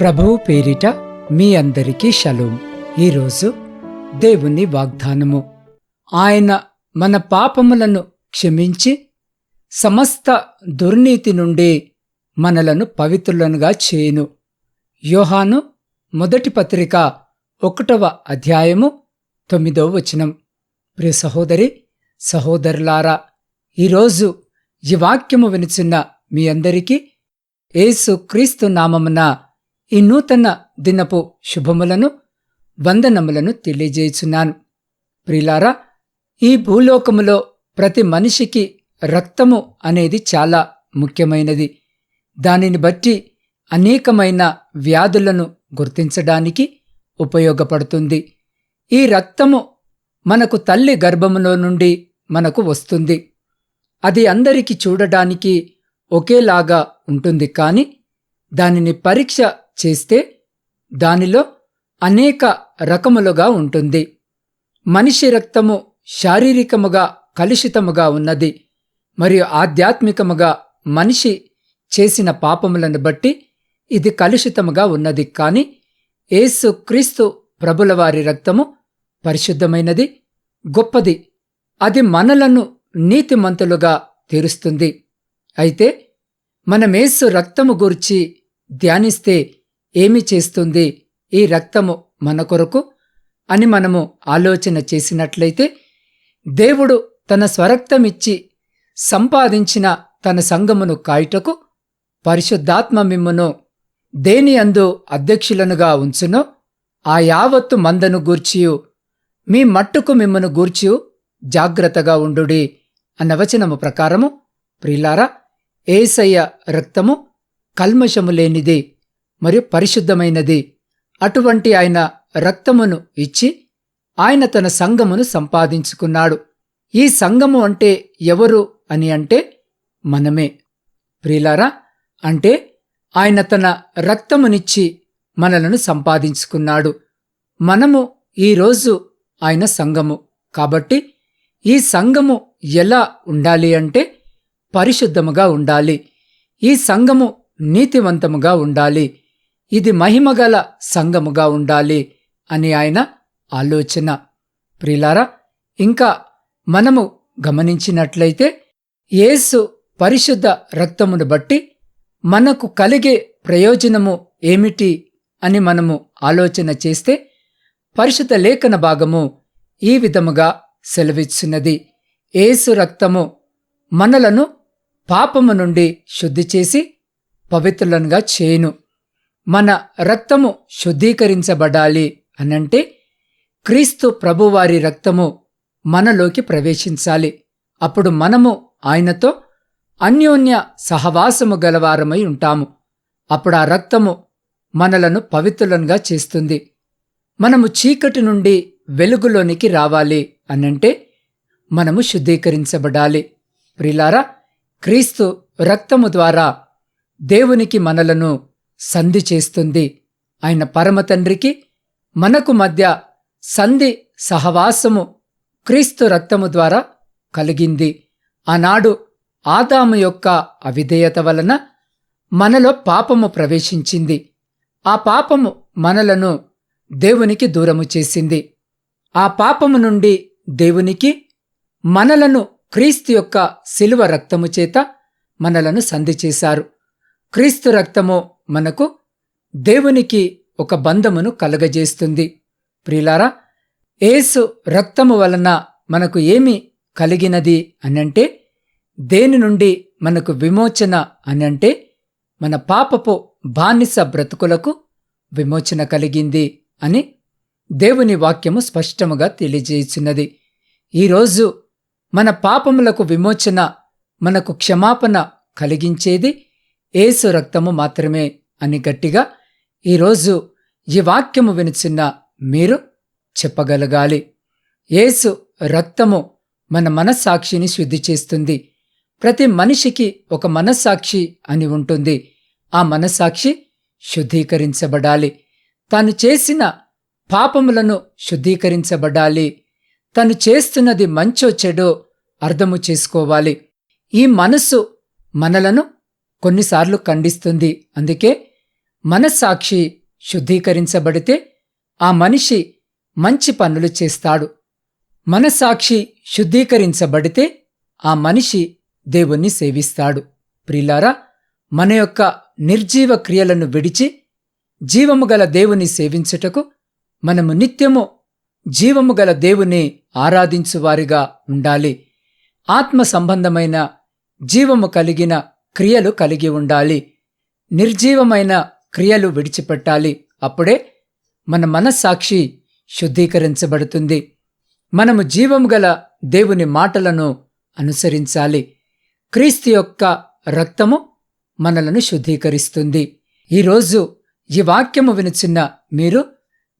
ప్రభువు పేరిట మీ అందరికీ షలోం. ఈరోజు దేవుని వాగ్దానము. ఆయన మన పాపములను క్షమించి సమస్త దుర్నీతి నుండి మనలను పవిత్రులనుగా చేయును. యోహాను మొదటి పత్రిక ఒకటవ అధ్యాయము తొమ్మిదవ వచనం. ప్రియ సహోదరి సహోదరులారా ఈరోజు ఈ వాక్యము వినుచున్న మీ అందరికీ ఏసు క్రీస్తు నామమున ఈ నూతన దినపు శుభములను వందనములను తెలియజేయుచున్నాను. ప్రిలారా ఈ భూలోకములో ప్రతి మనిషికి రక్తము అనేది చాలా ముఖ్యమైనది. దానిని బట్టి అనేకమైన వ్యాధులను గుర్తించడానికి ఉపయోగపడుతుంది. ఈ రక్తము మనకు తల్లి గర్భములో నుండి మనకు వస్తుంది. అది అందరికీ చూడడానికి ఒకేలాగా ఉంటుంది కానీ దానిని పరీక్ష చేస్తే దానిలో అనేక రకములుగా ఉంటుంది. మనిషి రక్తము శారీరకముగా కలుషితముగా ఉన్నది. మరియు ఆధ్యాత్మికముగా మనిషి చేసిన పాపములను బట్టి ఇది కలుషితముగా ఉన్నది. కాని ఏసు క్రీస్తు ప్రభులవారి రక్తము పరిశుద్ధమైనది గొప్పది. అది మనలను నీతిమంతులుగా తీరుస్తుంది. అయితే మనమేసు రక్తము గురించి ధ్యానిస్తే ఏమి చేస్తుంది ఈ రక్తము మన కొరకు అని మనము ఆలోచన చేసినట్లయితే దేవుడు తన స్వరక్తమిచ్చి సంపాదించిన తన సంగమును కాయుటకు పరిశుద్ధాత్మ మిమ్మును దేని అందు అధ్యక్షులనుగా ఉంచునో ఆ యావత్తు మందను గూర్చియు మీ మట్టుకు మిమ్మను గూర్చియు జాగ్రత్తగా ఉండుడి అన్న వచనము ప్రకారము ప్రిలారా ఏసయ్య రక్తము కల్మషము లేనిది మరియు పరిశుద్ధమైనది. అటువంటి ఆయన రక్తమును ఇచ్చి ఆయన తన సంఘమును సంపాదించుకున్నాడు. ఈ సంఘము అంటే ఎవరు అని అంటే మనమే. ప్రియులారా అంటే ఆయన తన రక్తమునిచ్చి మనలను సంపాదించుకున్నాడు. మనము ఈరోజు ఆయన సంఘము కాబట్టి ఈ సంఘము ఎలా ఉండాలి అంటే పరిశుద్ధముగా ఉండాలి. ఈ సంఘము నీతివంతముగా ఉండాలి. ఇది మహిమగల సంఘముగా ఉండాలి అని ఆయన ఆలోచన. ప్రిలారా ఇంకా మనము గమనించినట్లయితే యేసు పరిశుద్ధ రక్తమును బట్టి మనకు కలిగే ప్రయోజనము ఏమిటి అని మనము ఆలోచన చేస్తే పరిశుద్ధ లేఖన భాగము ఈ విధముగా సెలవిచ్చున్నది. ఏసు రక్తము మనలను పాపము నుండి శుద్ధి చేసి పవిత్రులనుగా చేయును. మన రక్తము శుద్ధీకరించబడాలి అనంటే క్రీస్తు ప్రభువారి రక్తము మనలోకి ప్రవేశించాలి. అప్పుడు మనము ఆయనతో అన్యోన్య సహవాసము గలవారమై ఉంటాము. అప్పుడు ఆ రక్తము మనలను పవిత్రులనుగా చేస్తుంది. మనము చీకటి నుండి వెలుగులోనికి రావాలి అనంటే మనము శుద్ధీకరించబడాలి. ప్రిలారా క్రీస్తు రక్తము ద్వారా దేవునికి మనలను సంధి చేస్తుంది. ఆయన పరమతండ్రికి మనకు మధ్య సంధి సహవాసము క్రీస్తు రక్తము ద్వారా కలిగింది. ఆనాడు ఆదాము యొక్క అవిధేయత వలన మనలో పాపము ప్రవేశించింది. ఆ పాపము మనలను దేవునికి దూరము చేసింది. ఆ పాపము నుండి దేవునికి మనలను క్రీస్తు యొక్క శిలువ రక్తము చేత మనలను సంధి చేశారు. క్రీస్తు రక్తము మనకు దేవునికి ఒక బంధమును కలగజేస్తుంది. ప్రియులారా ఏసు రక్తము వలన మనకు ఏమి కలిగినది అనంటే దేని నుండి మనకు విమోచన అనంటే మన పాపపు బానిస బ్రతుకులకు విమోచన కలిగింది అని దేవుని వాక్యము స్పష్టముగా తెలియజేయుచున్నది ఈరోజు మన పాపములకు విమోచన మనకు క్షమాపణ కలిగించేది ఏసు రక్తము మాత్రమే. అని గట్టిగా ఈరోజు ఈ వాక్యము వినిచిన్న మీరు చెప్పగలగాలి. ఏసు రక్తము మన మనస్సాక్షిని శుద్ధి చేస్తుంది. ప్రతి మనిషికి ఒక మనస్సాక్షి అని ఉంటుంది. ఆ మనస్సాక్షి శుద్ధీకరించబడాలి. తాను చేసిన పాపములను శుద్ధీకరించబడాలి. తను చేస్తున్నది మంచో చెడో అర్థము చేసుకోవాలి. ఈ మనస్సు మనలను కొన్నిసార్లు ఖండిస్తుంది. అందుకే మనస్సాక్షి శుద్ధీకరించబడితే ఆ మనిషి మంచి పనులు చేస్తాడు. మనస్సాక్షి శుద్ధీకరించబడితే ఆ మనిషి దేవుణ్ణి సేవిస్తాడు. ప్రిలారా మన యొక్క నిర్జీవ క్రియలను విడిచి జీవము గల దేవుని సేవించుటకు మనము నిత్యము జీవము గల దేవుని ఆరాధించువారిగా ఉండాలి. ఆత్మ సంబంధమైన జీవము కలిగిన క్రియలు కలిగి ఉండాలి. నిర్జీవమైన క్రియలు విడిచిపెట్టాలి. అప్పుడే మన మనస్సాక్షి శుద్ధీకరించబడుతుంది. మనము జీవము గల దేవుని మాటలను అనుసరించాలి. క్రీస్తు యొక్క రక్తము మనలను శుద్ధీకరిస్తుంది. ఈరోజు ఈ వాక్యము వినుచున్న మీరు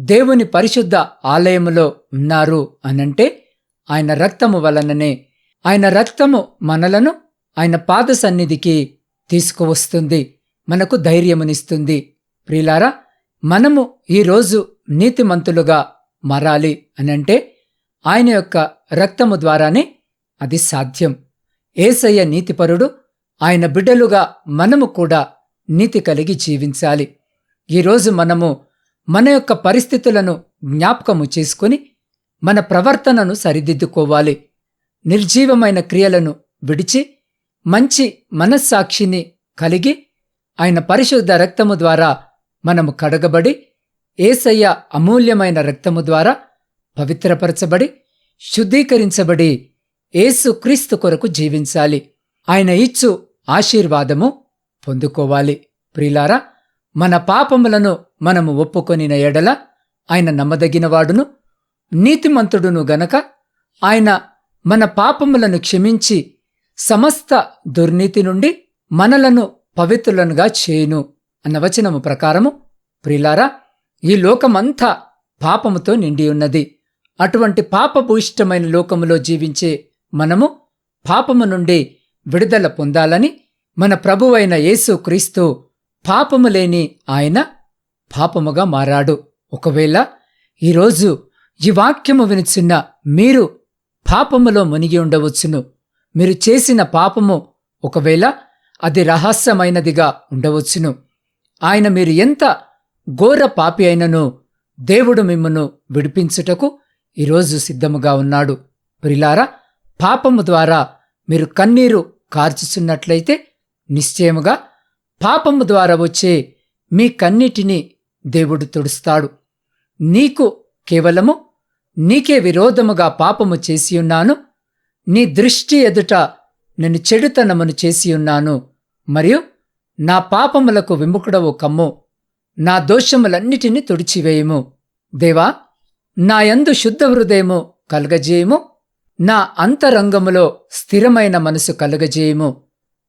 దేవుని పరిశుద్ధ ఆలయములో ఉన్నారు అనంటే ఆయన రక్తము వలననే. ఆయన రక్తము మనలను ఆయన పాద సన్నిధికి తీసుకువస్తుంది మనకు ధైర్యమునిస్తుంది. ప్రిలారా మనము ఈరోజు నీతిమంతులుగా మారాలి అనంటే ఆయన యొక్క రక్తము ద్వారానే అది సాధ్యం. ఏసయ్య నీతిపరుడు ఆయన బిడ్డలుగా మనము కూడా నీతి కలిగి జీవించాలి. ఈరోజు మనము మన యొక్క పరిస్థితులను జ్ఞాపకము చేసుకుని మన ప్రవర్తనను సరిదిద్దుకోవాలి. నిర్జీవమైన క్రియలను విడిచి మంచి మనస్సాక్షిని కలిగి ఆయన పరిశుద్ధ రక్తము ద్వారా మనము కడగబడి ఏసయ్య అమూల్యమైన రక్తము ద్వారా పవిత్రపరచబడి శుద్ధీకరించబడి ఏసు క్రీస్తు కొరకు జీవించాలి. ఆయన ఇచ్చు ఆశీర్వాదము పొందుకోవాలి. ప్రిలారా మన పాపములను మనము ఒప్పుకొనిన ఎడల ఆయన నమ్మదగినవాడును నీతిమంతుడును గనక ఆయన మన పాపములను క్షమించి సమస్త దుర్నీతి నుండి మనలను పవిత్రులనుగా చేయును అన్న వచనము ప్రకారము ప్రిలారా ఈ లోకమంతా పాపముతో నిండి ఉన్నది. అటువంటి పాపభూయిష్టమైన లోకములో జీవించే మనము పాపము నుండి విడుదల పొందాలని మన ప్రభువైన యేసు క్రీస్తు పాపము లేని ఆయన పాపముగా మారాడు. ఒకవేళ ఈరోజు ఈ వాక్యము వినుచున్న మీరు పాపములో మునిగి ఉండవచ్చును. మీరు చేసిన పాపము ఒకవేళ అది రహస్యమైనదిగా ఉండవచ్చును. ఆయన మీరు ఎంత ఘోర పాపి అయినను దేవుడు మిమ్మను విడిపించుటకు ఈరోజు సిద్ధముగా ఉన్నాడు. ప్రిలారా పాపము ద్వారా మీరు కన్నీరు కార్చుచున్నట్లయితే నిశ్చయముగా పాపము ద్వారా వచ్చే మీ కన్నిటిని దేవుడు తుడుస్తాడు. నీకు కేవలము నీకే విరోధముగా పాపము చేసియున్నాను నీ దృష్టి ఎదుట నేను చెడుతనమును చేసియున్నాను మరియు నా పాపములకు విముఖుడవు కమ్ము. నా దోషములన్నిటినీ తుడిచివేయము. దేవా నా యందు శుద్ధ హృదయము కలగజేయము. నా అంతరంగములో స్థిరమైన మనసు కలుగజేయము.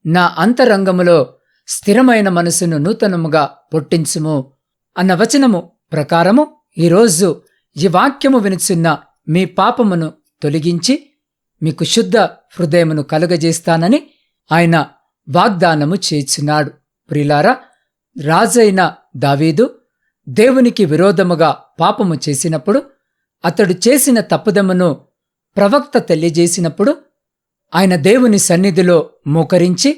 నా అంతరంగములో స్థిరమైన మనసును నూతనముగా పొట్టించుము. అన్న వచనము ప్రకారము ఈరోజు ఈ వాక్యము వినుచున్న మీ పాపమును తొలగించి మీకు శుద్ధ హృదయమును కలుగజేస్తానని ఆయన వాగ్దానము చేర్చున్నాడు ప్రిలారా రాజైన దావీదు దేవునికి విరోధముగా పాపము చేసినప్పుడు అతడు చేసిన తప్పుదమును ప్రవక్త తెలియజేసినప్పుడు ఆయన దేవుని సన్నిధిలో మోకరించి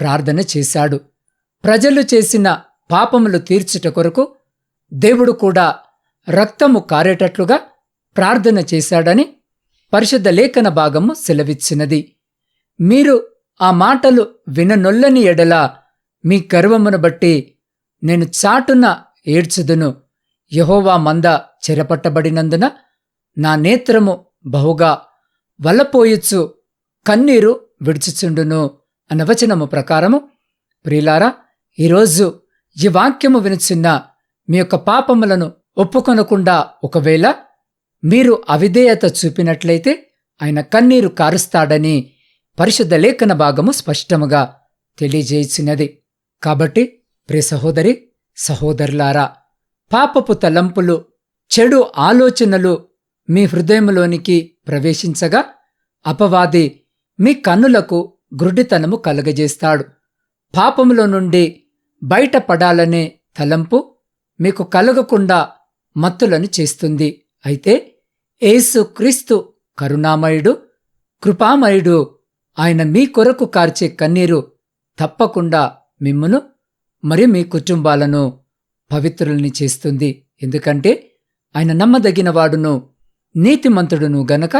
ప్రార్థన చేశాడు. ప్రజలు చేసిన పాపములు తీర్చుట కొరకు దేవుడు కూడా రక్తము కారేటట్లుగా ప్రార్థన చేశాడని పరిశుద్ధ లేఖన భాగము సెలవిచ్చినది. మీరు ఆ మాటలు విననొల్లని ఎడల మీ గర్వమును బట్టి నేను చాటున ఏడ్చుదును. యహోవా మంద చెరపట్టబడినందున నా నేత్రము బహుగా వల్లపోయొచ్చు కన్నీరు విడుచుచుండును అన్న వచనము ప్రకారము. ప్రియులారా ఈరోజు ఈ వాక్యము వినుచున్న మీ యొక్క పాపములను ఒప్పుకొనకుండా ఒకవేళ మీరు అవిధేయత చూపినట్లయితే ఆయన కన్నీరు కారుస్తాడని పరిశుద్ధ లేఖన భాగము స్పష్టముగా తెలియజేసినది. కాబట్టి ప్రియ సహోదరి సహోదరులారా పాపపు తలంపులు చెడు ఆలోచనలు మీ హృదయంలోనికి ప్రవేశించగా అపవాది మీ కన్నులకు గ్రుడితనము కలుగజేస్తాడు. పాపములో నుండి బయటపడాలనే తలంపు మీకు కలగకుండా మత్తులను చేస్తుంది. అయితే ఏసు క్రీస్తు కరుణామయుడు కృపామయుడు. ఆయన మీ కొరకు కార్చే కన్నీరు తప్పకుండా మిమ్మును మరి మీ కుటుంబాలను పవిత్రుల్ని చేస్తుంది. ఎందుకంటే ఆయన నమ్మదగిన వాడును నీతిమంతుడును గనక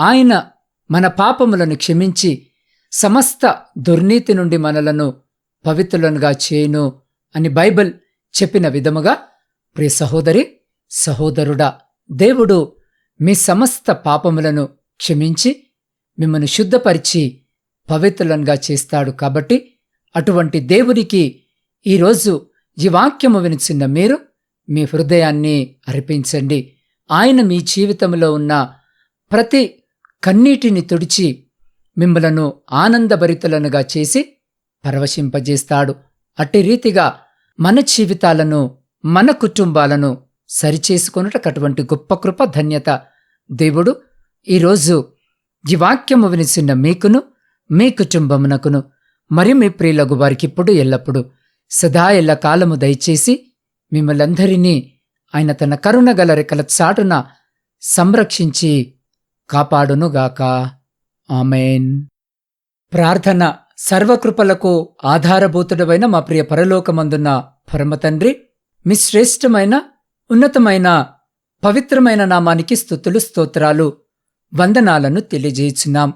ఆయన మన పాపములను క్షమించి సమస్త దుర్నీతి నుండి మనలను పవిత్రులనుగా చేయును అని బైబిల్ చెప్పిన విధముగా ప్రియ సహోదరి సహోదరుడా దేవుడు మీ సమస్త పాపములను క్షమించి మిమ్మల్ని శుద్ధపరిచి పవిత్రులనుగా చేస్తాడు కాబట్టి అటువంటి దేవునికి ఈరోజు ఈ వాక్యము వినిచిన్న మీరు మీ హృదయాన్ని అర్పించండి. ఆయన మీ జీవితంలో ఉన్న ప్రతి కన్నీటిని తుడిచి మిమ్మలను ఆనందభరితులనుగా చేసి పరవశింపజేస్తాడు. అట్టి రీతిగా మన జీవితాలను మన కుటుంబాలను సరిచేసుకొనుటకు అటువంటి గొప్ప కృప ధన్యత. దేవుడు ఈరోజు ఈ వాక్యము వినిసిన మీకును మీ కుటుంబమునకును మరియు మీ ప్రియులకు వారికిప్పుడు ఎల్లప్పుడు సదా ఎల్ల కాలము దయచేసి మిమ్మల్ందరినీ ఆయన తన కరుణ గల రెక్కల చాటున సంరక్షించి కాపాడునుగాక. ఆమెన్. ప్రార్థన సర్వకృపలకు ఆధారభూతుడమైన మా ప్రియ పరలోకమందున్న పరమతండ్రి మీ శ్రేష్టమైన ఉన్నతమైన పవిత్రమైన నామానికి స్థుతులు స్తోత్రాలు వందనాలను తెలియజేయుచున్నాం.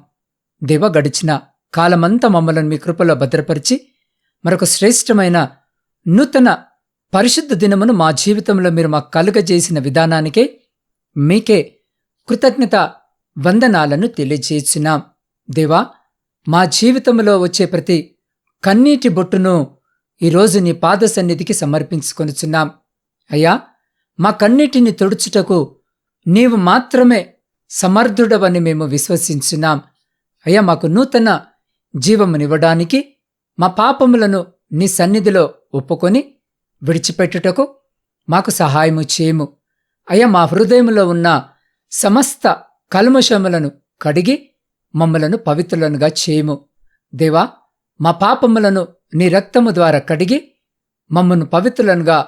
దేవ గడిచిన కాలమంతా మమ్మలను మీ కృపలో భద్రపరిచి మరొక శ్రేష్టమైన నూతన పరిశుద్ధ దినమును మా జీవితంలో మీరు మాకు కలుగజేసిన విధానానికే మీకే కృతజ్ఞత వందనాలను తెలియజేస్తున్నాం దేవా మా జీవితంలో వచ్చే ప్రతి కన్నీటి బొట్టును ఈరోజు నీ పాద సన్నిధికి సమర్పించుకొనుచున్నాం. అయ్యా మా కన్నిటిని తుడుచుటకు నీవు మాత్రమే సమర్థుడవని మేము విశ్వసించున్నాం. అయ్యా మాకు నూతన జీవమునివ్వడానికి మా పాపములను నీ సన్నిధిలో ఒప్పుకొని విడిచిపెట్టుటకు మాకు సహాయము చేయము. అయ్యా మా హృదయంలో ఉన్న సమస్త కల్మషములను కడిగి మమ్మలను పవిత్రులనుగా చేయము. దేవా మా పాపములను నీ రక్తము ద్వారా కడిగి మమ్మను పవిత్రులనుగా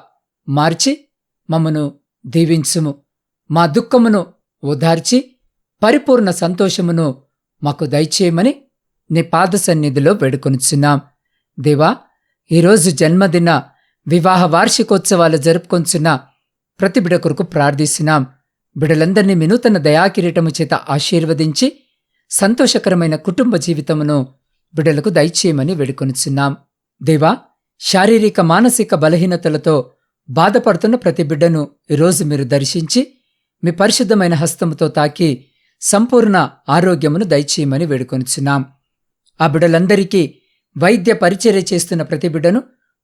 మార్చి మమ్మను దీవించుము. మా దుఃఖమును ఓదార్చి పరిపూర్ణ సంతోషమును మాకు దయచేయమని నీ పాద సన్నిధిలో వేడుకొనుచున్నాం. దేవా ఈరోజు జన్మదిన వివాహ వార్షికోత్సవాలు జరుపుకొంచున్న ప్రతి బిడ కొరకు ప్రార్థిస్తున్నాం. బిడలందరినీ వినూతన దయాకిరీటము చేత ఆశీర్వదించి సంతోషకరమైన కుటుంబ జీవితమును బిడలకు దయచేయమని వేడుకొనుచున్నాం. దేవా శారీరక మానసిక బలహీనతలతో బాధపడుతున్న ప్రతి బిడ్డను ఈరోజు మీరు దర్శించి మీ పరిశుద్ధమైన హస్తముతో తాకి సంపూర్ణ ఆరోగ్యమును దయచేయమని వేడుకొనిచున్నాం. ఆ బిడ్డలందరికీ వైద్య పరిచర్య చేస్తున్న ప్రతి బిడ్డను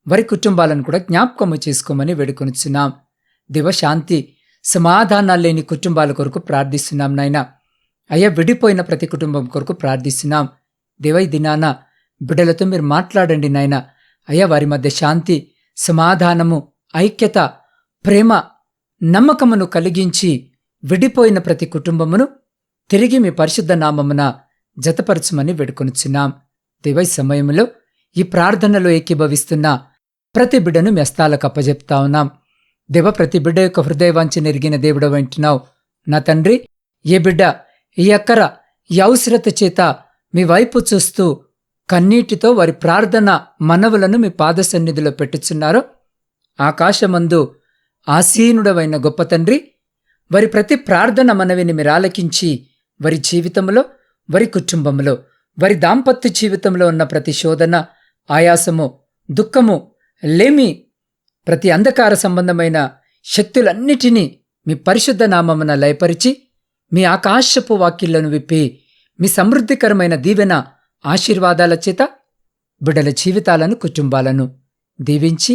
వారి కుటుంబాలను కూడా జ్ఞాపకము చేసుకోమని వేడుకొనిచున్నాం. దివశాంతి సమాధానాలు లేని కుటుంబాల కొరకు ప్రార్థిస్తున్నాం నాయన. అయ్యా విడిపోయిన ప్రతి కుటుంబం కొరకు ప్రార్థిస్తున్నాం. దేవై దినాన బిడ్డలతో మీరు మాట్లాడండి నాయన. అయ్యా వారి మధ్య శాంతి సమాధానము ఐక్యత ప్రేమ నమ్మకమును కలిగించి విడిపోయిన ప్రతి కుటుంబమును తిరిగి మీ పరిశుద్ధ నామమున జతపరచమని వేడుకొనుచున్నాం. దివై సమయంలో ఈ ప్రార్థనలో ఏకీభవిస్తున్న ప్రతి బిడ్డను మెస్తాలకు అప్పజెప్తా ఉన్నాం. దేవ ప్రతి బిడ్డ యొక్క హృదయవాంచి నెరిగిన దేవుడు వింటున్నావు. నా తండ్రి ఏ బిడ్డ ఈ అక్కర ఈ అవసరత చేత మీ వైపు చూస్తూ కన్నీటితో వారి ప్రార్థన మనవులను మీ పాద సన్నిధిలో పెట్టుచున్నారో ఆకాశమందు ఆసీనుడవైన గొప్ప తండ్రి వారి ప్రతి ప్రార్థన మనవిని మీరు ఆలకించి వారి జీవితంలో వారి కుటుంబంలో వారి దాంపత్య జీవితంలో ఉన్న ప్రతి శోధన ఆయాసము దుఃఖము లేమి ప్రతి అంధకార సంబంధమైన శక్తులన్నిటినీ మీ పరిశుద్ధ నామమున లయపరిచి మీ ఆకాశపు వాక్యులను విప్పి మీ సమృద్ధికరమైన దీవెన ఆశీర్వాదాల చేత బిడల జీవితాలను కుటుంబాలను దీవించి